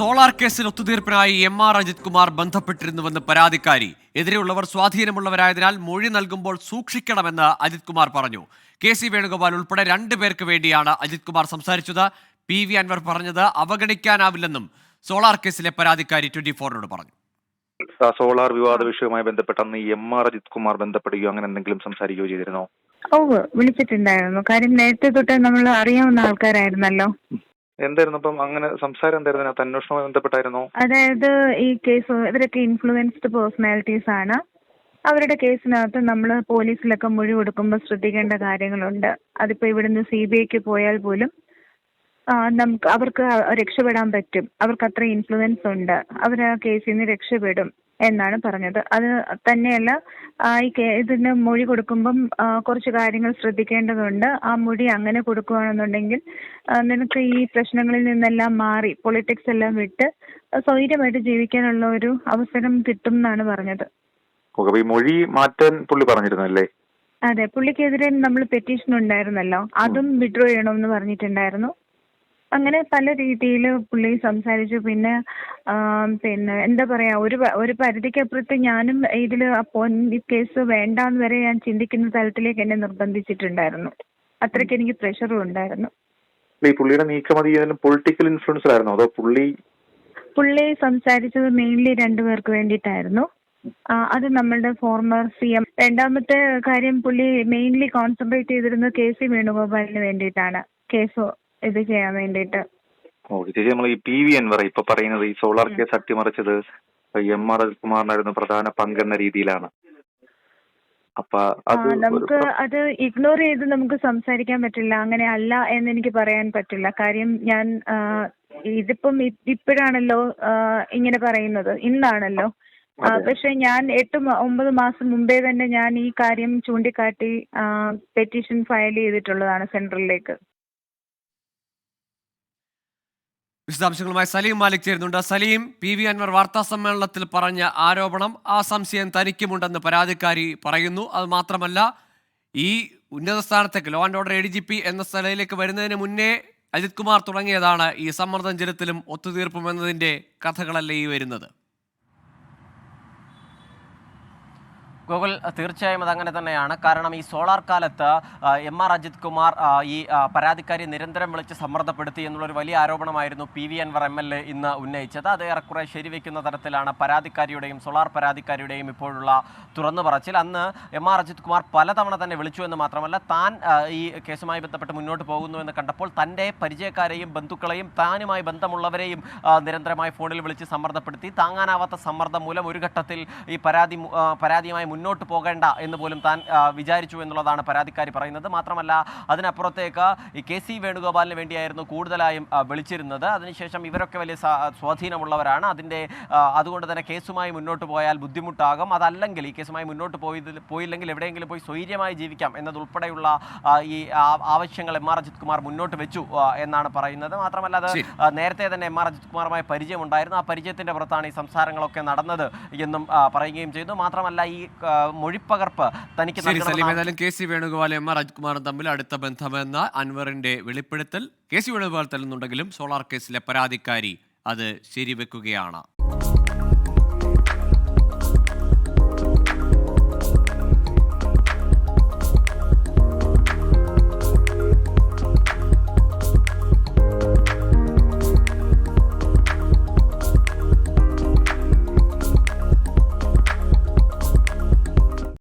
Solar കേസിൽ ഒത്തുതീർപ്പിനായി M R Ajith Kumar ബന്ധപ്പെട്ടിരുന്നുവെന്ന് പരാതിക്കാരി. എതിരെയുള്ളവർ സ്വാധീനമുള്ളവരായതിനാൽ മൊഴി നൽകുമ്പോൾ സൂക്ഷിക്കണമെന്ന് അജിത് കുമാർ പറഞ്ഞു. കെ സി വേണുഗോപാൽ ഉൾപ്പെടെ രണ്ടു പേർക്ക് വേണ്ടിയാണ് അജിത് കുമാർ സംസാരിച്ചത്. പി വി അൻവർ പറഞ്ഞത് അവഗണിക്കാനാവില്ലെന്നും സോളാർ കേസിലെ പരാതിക്കാരി ട്വന്റി ഫോറിനോട് പറഞ്ഞു. സോളാർ വിവാദ വിഷയവുമായി ബന്ധപ്പെട്ട അന്ന് എം ആർ അജിത് കുമാർ ബന്ധപ്പെടുകയോ അങ്ങനെ എന്തെങ്കിലും സംസാരിക്കുകയോ ചെയ്തിരുന്നോ? ഓ വിളിച്ചിട്ടുണ്ടായിരുന്നു. കാര്യം നേരത്തെ തൊട്ട് നമ്മൾ അറിയാവുന്ന ആൾക്കാരായിരുന്നല്ലോ. എന്തായിരുന്നു അപ്പം അങ്ങനെ സംസാരം എന്തായിരുന്നു? അന്വേഷണവുമായി ബന്ധപ്പെട്ടായിരുന്നോ? അതായത് ഈ കേസ് ഇവരൊക്കെ ഇൻഫ്ലുവൻസ്ഡ് പേഴ്സണാലിറ്റീസ് ആണ്. അവരുടെ കേസിനകത്ത് നമ്മൾ പോലീസിലൊക്കെ മൊഴി കൊടുക്കുമ്പോൾ ശ്രദ്ധിക്കേണ്ട കാര്യങ്ങളുണ്ട്. അതിപ്പോ ഇവിടുന്ന് സി ബി ഐക്ക് പോയാൽ പോലും നമുക്ക് അവർക്ക് രക്ഷപ്പെടാൻ പറ്റും. അവർക്ക് അത്ര ഇൻഫ്ലുവൻസ് ഉണ്ട്. അവർ ആ കേസിൽ നിന്ന് രക്ഷപ്പെടും. എന്നാണ് പറഞ്ഞത്. അത് തന്നെയല്ല ഈ ഇതിന് മൊഴി കൊടുക്കുമ്പം കുറച്ച് കാര്യങ്ങൾ ശ്രദ്ധിക്കേണ്ടതുണ്ട്. ആ മൊഴി അങ്ങനെ കൊടുക്കുകയാണെന്നുണ്ടെങ്കിൽ നിനക്ക് ഈ പ്രശ്നങ്ങളിൽ നിന്നെല്ലാം മാറി പൊളിറ്റിക്സ് എല്ലാം വിട്ട് സ്വൈര്യമായിട്ട് ജീവിക്കാനുള്ള ഒരു അവസരം കിട്ടും എന്നാണ് പറഞ്ഞത്. ഈ മൊഴി മാറ്റാൻ പുള്ളി പറഞ്ഞിരുന്നല്ലേ? അതെ പുള്ളിക്കെതിരെ നമ്മൾ പെറ്റീഷൻ ഉണ്ടായിരുന്നല്ലോ. അതും വിഡ്രോ ചെയ്യണമെന്ന് പറഞ്ഞിട്ടുണ്ടായിരുന്നു. അങ്ങനെ പല രീതിയിൽ പുള്ളി സംസാരിച്ചു. പിന്നെ പിന്നെ എന്താ പറയാ ഒരു ഒരു പരിധിക്കപ്പുറത്ത് ഞാനും ഇതിൽ അപ്പോൾ ഈ കേസ് വേണ്ടാന്ന് വരെ ഞാൻ ചിന്തിക്കുന്ന തലത്തിലേക്ക് എന്നെ നിർബന്ധിച്ചിട്ടുണ്ടായിരുന്നു. അത്രയ്ക്ക് എനിക്ക് പ്രഷറും ഉണ്ടായിരുന്നു. ഈ പുള്ളിയുടെ നീക്കമതി പൊളിറ്റിക്കൽ ഇൻഫ്ലുവൻസിലായിരുന്നോ അതോ പുള്ളി പുള്ളി സംസാരിച്ചത് മെയിൻലി രണ്ടുപേർക്ക് വേണ്ടിയിട്ടായിരുന്നു. അത് നമ്മളുടെ ഫോർമർ സി എം രണ്ടാമത്തെ കാര്യം പുള്ളി മെയിൻലി കോൺസെൻട്രേറ്റ് ചെയ്തിരുന്നത് കെ സി വേണുഗോപാലിന് വേണ്ടിയിട്ടാണ്. കേസ് ഇത് ചെയ്യാൻ വേണ്ടിയിട്ട്. ഓക്കെ ചേച്ചി നമ്മൾ ഈ പി വി അൻവർ ഇപ്പൊ പറയുന്നത് ഈ സോളാർ കേസ് അട്ടിമറിച്ചത് എം ആർ അജിത് കുമാറിനായിരുന്നു പ്രധാന പങ്കെന്ന രീതിയിലാണ്. അപ്പൊ ആ, അത് ഒരു നമുക്ക് അത് ഇഗ്നോർ ചെയ്ത് നമുക്ക് സംസാരിക്കാൻ പറ്റില്ല. അങ്ങനെ അല്ല എന്ന് എനിക്ക് പറയാൻ പറ്റില്ല. കാര്യം ഞാൻ ആ, ഇതിപ്പം ഇ- ഇപ്പോഴാണല്ലോ ആ, ഇങ്ങനെ പറയുന്നത്. ഇന്നാണല്ലോ. ആ, അതെ. പക്ഷെ ഞാൻ എട്ട് മ- ഒമ്പത് മാസം മുമ്പേ തന്നെ ഞാൻ ഈ കാര്യം ചൂണ്ടിക്കാട്ടി പെറ്റീഷൻ ഫയൽ ചെയ്തിട്ടുള്ളതാണ് സെൻട്രലിലേക്ക് വിശദാംശങ്ങളുമായി സലീം മാലിക് ചേരുന്നുണ്ട്. സലീം പി വി അൻവർ വാർത്താ സമ്മേളനത്തിൽ പറഞ്ഞ ആരോപണം ആ സംശയം തനിക്കുമുണ്ടെന്ന് പരാതിക്കാരി പറയുന്നു. അത് മാത്രമല്ല ഈ ഉന്നത സ്ഥാനത്തേക്ക് law and order A D G P എന്ന സ്ഥലയിലേക്ക് വരുന്നതിന് മുന്നേ അജിത് കുമാർ തുടങ്ങിയതാണ് ഈ സമ്മർദ്ദം ചെലുത്തലും ഒത്തുതീർപ്പും എന്നതിന്റെ കഥകളല്ലേ ഈ വരുന്നത്? ഗൂഗിൾ തീർച്ചയായും അതങ്ങനെ തന്നെയാണ്. കാരണം ഈ സോളാർ കാലത്ത് എം ആർ അജിത് കുമാർ ഈ പരാതിക്കാരി നിരന്തരം വിളിച്ച് സമ്മർദ്ദപ്പെടുത്തി എന്നുള്ളൊരു വലിയ ആരോപണമായിരുന്നു P V Anvar M L A ഇന്ന് ഉന്നയിച്ചത്. അത് ഏറെക്കുറെ ശരിവെക്കുന്ന തരത്തിലാണ് പരാതിക്കാരിയുടെയും സോളാർ പരാതിക്കാരിയുടെയും ഇപ്പോഴുള്ള തുറന്നു പറച്ചിൽ. അന്ന് എം ആർ അജിത് കുമാർ പലതവണ തന്നെ വിളിച്ചു എന്ന് മാത്രമല്ല താൻ ഈ കേസുമായി ബന്ധപ്പെട്ട് മുന്നോട്ട് പോകുന്നു എന്ന് കണ്ടപ്പോൾ തന്റെ പരിചയക്കാരെയും ബന്ധുക്കളെയും താനുമായി ബന്ധമുള്ളവരെയും നിരന്തരമായി ഫോണിൽ വിളിച്ച് സമ്മർദ്ദപ്പെടുത്തി. താങ്ങാനാവാത്ത സമ്മർദ്ദം മൂലം ഒരു ഘട്ടത്തിൽ ഈ പരാതി പരാതിയുമായി മുന്നോട്ട് പോകേണ്ട എന്ന് പോലും താൻ വിചാരിച്ചു എന്നുള്ളതാണ് പരാതിക്കാരി പറയുന്നത്. മാത്രമല്ല അതിനപ്പുറത്തേക്ക് ഈ കെ സി വേണുഗോപാലിന് വേണ്ടിയായിരുന്നു കൂടുതലായും വിളിച്ചിരുന്നത്. അതിനുശേഷം ഇവരൊക്കെ വലിയ സ്വാ- സ്വാധീനമുള്ളവരാണ്. അതിന്റെ അതുകൊണ്ട് തന്നെ കേസുമായി മുന്നോട്ട് പോയാൽ ബുദ്ധിമുട്ടാകും. അതല്ലെങ്കിൽ ഈ കേസുമായി മുന്നോട്ട് പോയി പോയില്ലെങ്കിൽ എവിടെയെങ്കിലും പോയി സ്വൈര്യമായി ജീവിക്കാം എന്നതുൾപ്പെടെയുള്ള ഈ ആവശ്യങ്ങൾ എം ആർ അജിത് കുമാർ മുന്നോട്ട് വെച്ചു എന്നാണ് പറയുന്നത്. മാത്രമല്ല അത് നേരത്തെ തന്നെ എം ആർ അജിത് കുമാറുമായി പരിചയമുണ്ടായിരുന്നു. ആ പരിചയത്തിന്റെ പുറത്താണ് ഈ സംസാരങ്ങളൊക്കെ നടന്നത് എന്നും പറയുകയും ചെയ്തു. മാത്രമല്ല ഈ മൊഴിപ്പകർപ്പ് തനിക്ക് ശരി സലീം നൽകണമെന്ന് ഏതായാലും K C Venugopal M R രാജ്കുമാറും തമ്മിൽ അടുത്ത ബന്ധമെന്ന അൻവറിന്റെ വെളിപ്പെടുത്തൽ കെ സി വേണുഗോപാൽ തല്ലുന്നുണ്ടെങ്കിലും സോളാർ കേസിലെ പരാതിക്കാരി അത് ശരിവെക്കുകയാണ്.